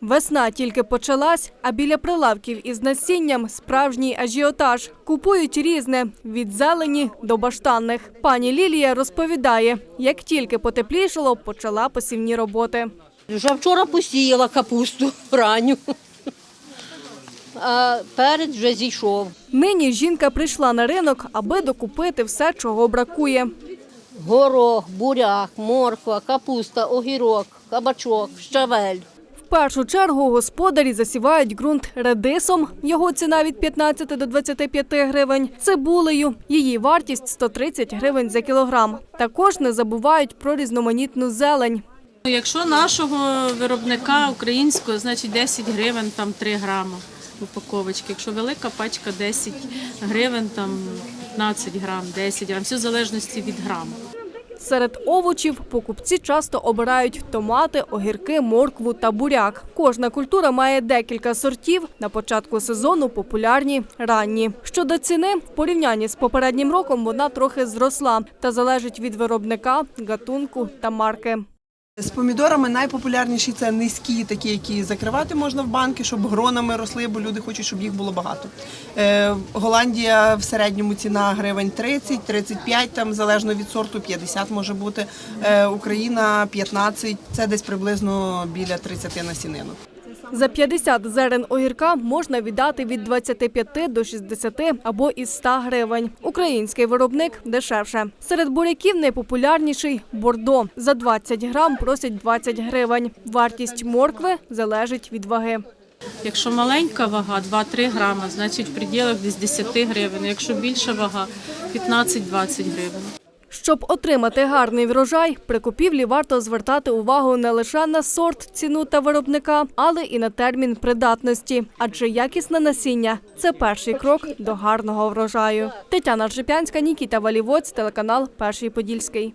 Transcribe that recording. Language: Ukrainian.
Весна тільки почалась, а біля прилавків із насінням справжній ажіотаж. Купують різне від зелені до баштанних. Пані Лілія розповідає, як тільки потеплішало, почала посівні роботи. Вже вчора посіяла капусту ранню, а перець вже зійшов. Нині жінка прийшла на ринок, аби докупити все, чого бракує. Горох, буряк, морква, капуста, огірок, кабачок, щавель. Першу чергу господарі засівають ґрунт редисом. Його ціна від 15 до 25 гривень. Цибулею. Її вартість 130 гривень за кілограм. Також не забувають про різноманітну зелень. Якщо нашого виробника українського, значить 10 гривень, там 3 грама упаковочки. Якщо велика пачка 10 гривень, там 15 грам, 10 грам, все в залежності від граму. Серед овочів покупці часто обирають томати, огірки, моркву та буряк. Кожна культура має декілька сортів. На початку сезону популярні ранні. Щодо ціни, в порівнянні з попереднім роком вона трохи зросла та залежить від виробника, гатунку та марки. З помідорами найпопулярніші це низькі, такі, які закривати можна в банки, щоб гронами росли, бо люди хочуть, щоб їх було багато. Е, Голландія в середньому ціна гривень 30, 35, там залежно від сорту, 50 може бути. Е, Україна 15, це десь приблизно біля 30 на сінину. За 50 зерен огірка можна віддати від 25 до 60 або із 100 гривень. Український виробник дешевше. Серед буряків найпопулярніший бордо. За 20 грам просять 20 гривень. Вартість моркви залежить від ваги. Якщо маленька вага 2-3 грама, значить в пределах десь 10 гривень. Якщо більша вага 15-20 гривень. Щоб отримати гарний врожай, при купівлі варто звертати увагу не лише на сорт, ціну та виробника, але і на термін придатності. Адже якісне насіння це перший крок до гарного врожаю. Тетяна Ржепянська, Нікіта Валівоць, телеканал Перший Подільський.